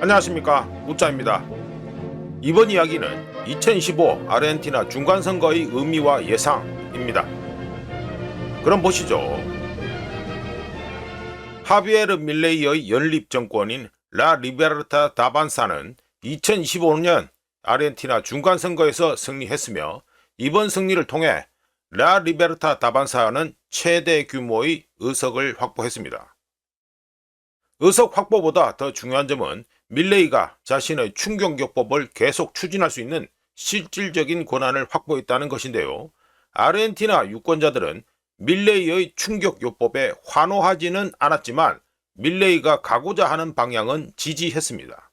안녕하십니까 우짜입니다. 이번 이야기는 2015 아르헨티나 중간선거의 의미와 예상입니다. 그럼 보시죠. 하비에르 밀레이의 연립 정권인 라 리베르타 다반사는 2015년 아르헨티나 중간선거에서 승리했으며 이번 승리를 통해 라 리베르타 다반사는 최대 규모의 의석을 확보했습니다. 의석 확보보다 더 중요한 점은 밀레이가 자신의 충격요법을 계속 추진할 수 있는 실질적인 권한을 확보했다는 것인데요. 아르헨티나 유권자들은 밀레이의 충격요법에 환호하지는 않았지만 밀레이가 가고자 하는 방향은 지지했습니다.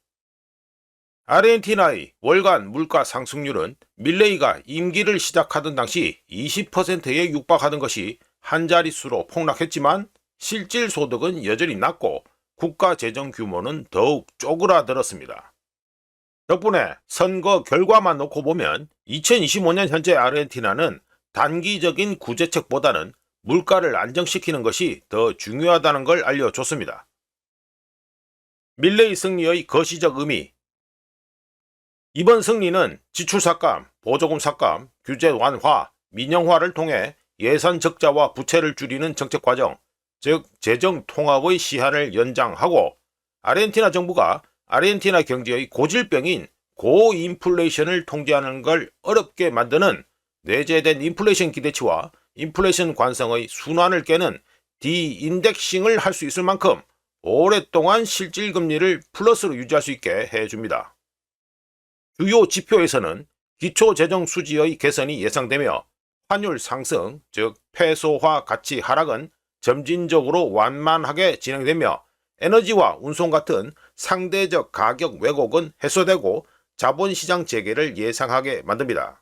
아르헨티나의 월간 물가 상승률은 밀레이가 임기를 시작하던 당시 20%에 육박하던 것이 한 자릿수로 폭락했지만 실질 소득은 여전히 낮고 국가 재정 규모는 더욱 쪼그라들었습니다. 덕분에 선거 결과만 놓고 보면 2025년 현재 아르헨티나는 단기적인 구제책보다는 물가를 안정시키는 것이 더 중요하다는 걸 알려줬습니다. 밀레이 승리의 거시적 의미 이번 승리는 지출 삭감, 보조금 삭감, 규제 완화, 민영화를 통해 예산 적자와 부채를 줄이는 정책 과정, 즉 재정 통합의 시한을 연장하고 아르헨티나 정부가 아르헨티나 경제의 고질병인 고인플레이션을 통제하는 걸 어렵게 만드는 내재된 인플레이션 기대치와 인플레이션 관성의 순환을 깨는 디인덱싱을 할 수 있을 만큼 오랫동안 실질 금리를 플러스로 유지할 수 있게 해줍니다. 주요 지표에서는 기초 재정 수지의 개선이 예상되며 환율 상승, 즉 페소화 가치 하락은 점진적으로 완만하게 진행되며 에너지와 운송 같은 상대적 가격 왜곡은 해소되고 자본시장 재개를 예상하게 만듭니다.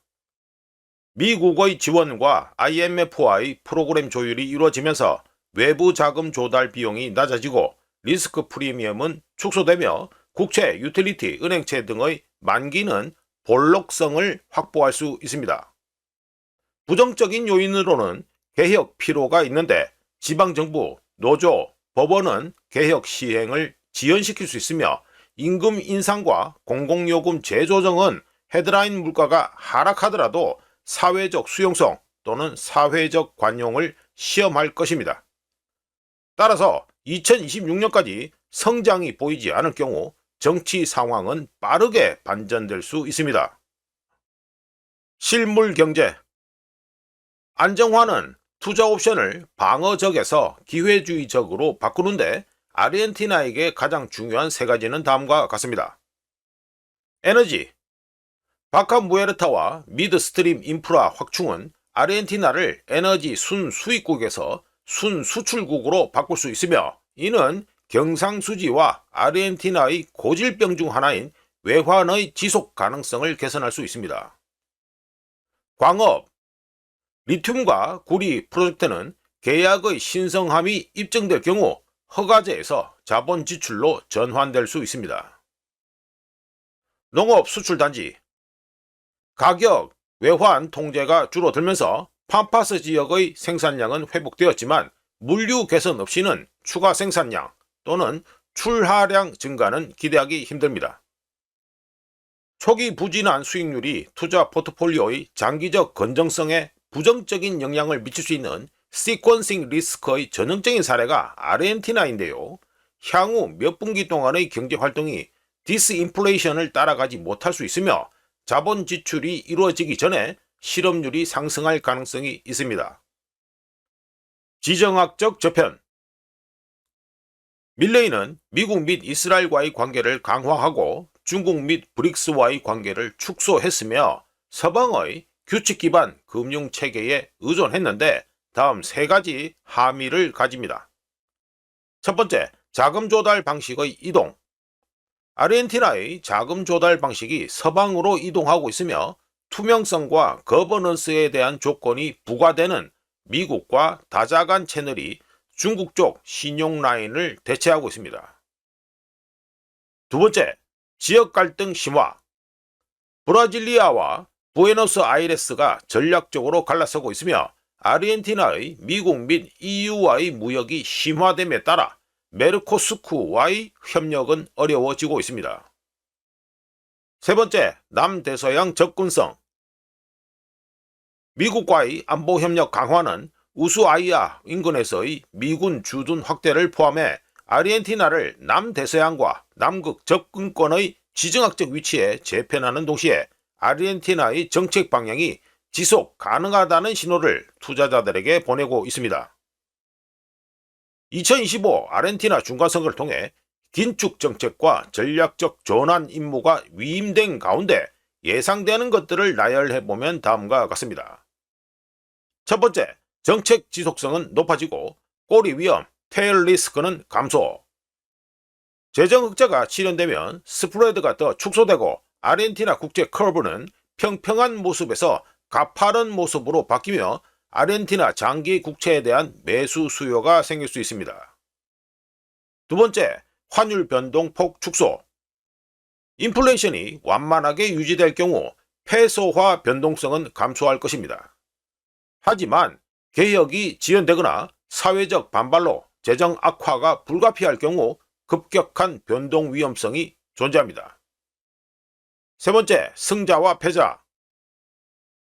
미국의 지원과 IMF와의 프로그램 조율이 이루어지면서 외부 자금 조달 비용이 낮아지고 리스크 프리미엄은 축소되며 국채, 유틸리티, 은행채 등의 만기는 볼록성을 확보할 수 있습니다. 부정적인 요인으로는 개혁 필요가 있는데 지방정부, 노조, 법원은 개혁 시행을 지연시킬 수 있으며 임금 인상과 공공요금 재조정은 헤드라인 물가가 하락하더라도 사회적 수용성 또는 사회적 관용을 시험할 것입니다. 따라서 2026년까지 성장이 보이지 않을 경우 정치 상황은 빠르게 반전될 수 있습니다. 실물 경제 안정화는 투자 옵션을 방어적에서 기회주의적으로 바꾸는데 아르헨티나에게 가장 중요한 세 가지는 다음과 같습니다. 에너지 바카 무에르타와 미드 스트림 인프라 확충은 아르헨티나를 에너지 순수입국에서 순수출국으로 바꿀 수 있으며 이는 경상수지와 아르헨티나의 고질병 중 하나인 외환의 지속 가능성을 개선할 수 있습니다. 광업 리튬과 구리 프로젝트는 계약의 신성함이 입증될 경우 허가제에서 자본 지출로 전환될 수 있습니다. 농업 수출 단지 가격, 외환 통제가 줄어들면서 팜파스 지역의 생산량은 회복되었지만 물류 개선 없이는 추가 생산량 또는 출하량 증가는 기대하기 힘듭니다. 초기 부진한 수익률이 투자 포트폴리오의 장기적 건정성에 부정적인 영향을 미칠 수 있는 시퀀싱 리스크의 전형적인 사례가 아르헨티나인데요. 향후 몇 분기 동안의 경제 활동이 디스인플레이션을 따라가지 못할 수 있으며 자본 지출이 이루어지기 전에 실업률이 상승할 가능성이 있습니다. 지정학적 저편 밀레이는 미국 및 이스라엘과의 관계를 강화하고 중국 및 브릭스와의 관계를 축소했으며 서방의 규칙 기반 금융 체계에 의존했는데 다음 세 가지 함의를 가집니다. 첫 번째, 자금 조달 방식의 이동. 아르헨티나의 자금 조달 방식이 서방으로 이동하고 있으며 투명성과 거버넌스에 대한 조건이 부과되는 미국과 다자간 채널이 중국 쪽 신용 라인을 대체하고 있습니다. 두 번째, 지역 갈등 심화. 브라질리아와 부에노스 아이레스가 전략적으로 갈라서고 있으며 아르헨티나의 미국 및 EU와의 무역이 심화됨에 따라 메르코스쿠와의 협력은 어려워지고 있습니다. 세 번째, 남대서양 접근성. 미국과의 안보 협력 강화는 우수아이아 인근에서의 미군 주둔 확대를 포함해 아르헨티나를 남대서양과 남극 접근권의 지정학적 위치에 재편하는 동시에 아르헨티나의 정책 방향이 지속 가능하다는 신호를 투자자들에게 보내고 있습니다. 2025 아르헨티나 중간선거를 통해 긴축 정책과 전략적 전환 임무가 위임된 가운데 예상되는 것들을 나열해 보면 다음과 같습니다. 첫 번째, 정책 지속성은 높아지고 꼬리 위험, 테일 리스크는 감소. 재정 흑자가 실현되면 스프레드가 더 축소되고 아르헨티나 국제 커브는 평평한 모습에서 가파른 모습으로 바뀌며 아르헨티나 장기 국채에 대한 매수 수요가 생길 수 있습니다. 두 번째, 환율 변동폭 축소. 인플레이션이 완만하게 유지될 경우 페소화 변동성은 감소할 것입니다. 하지만 개혁이 지연되거나 사회적 반발로 재정 악화가 불가피할 경우 급격한 변동 위험성이 존재합니다. 세 번째, 승자와 패자.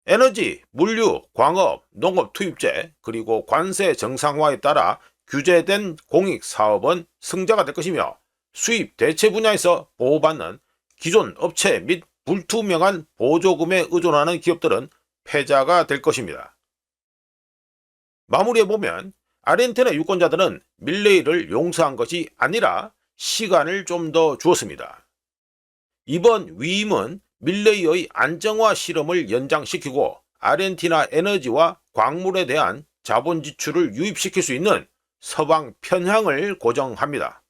에너지, 물류, 광업, 농업 투입제, 그리고 관세 정상화에 따라 규제된 공익 사업은 승자가 될 것이며 수입 대체 분야에서 보호받는 기존 업체 및 불투명한 보조금에 의존하는 기업들은 패자가 될 것입니다. 마무리해보면 아르헨티나 유권자들은 밀레이를 용서한 것이 아니라 시간을 좀 더 주었습니다. 이번 위임은 밀레이의 안정화 실험을 연장시키고 아르헨티나 에너지와 광물에 대한 자본 지출을 유입시킬 수 있는 서방 편향을 고정합니다.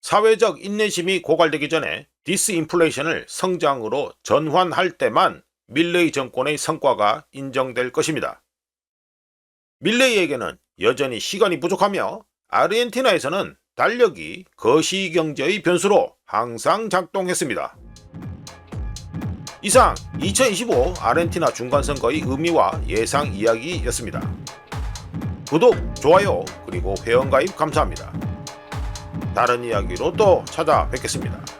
사회적 인내심이 고갈되기 전에 디스인플레이션을 성장으로 전환할 때만 밀레이 정권의 성과가 인정될 것입니다. 밀레이에게는 여전히 시간이 부족하며 아르헨티나에서는 달력이 거시경제의 변수로 항상 작동했습니다. 이상 2025 아르헨티나 중간선거의 의미와 예상 이야기였습니다. 구독, 좋아요, 그리고 회원가입 감사합니다. 다른 이야기로 또 찾아뵙겠습니다.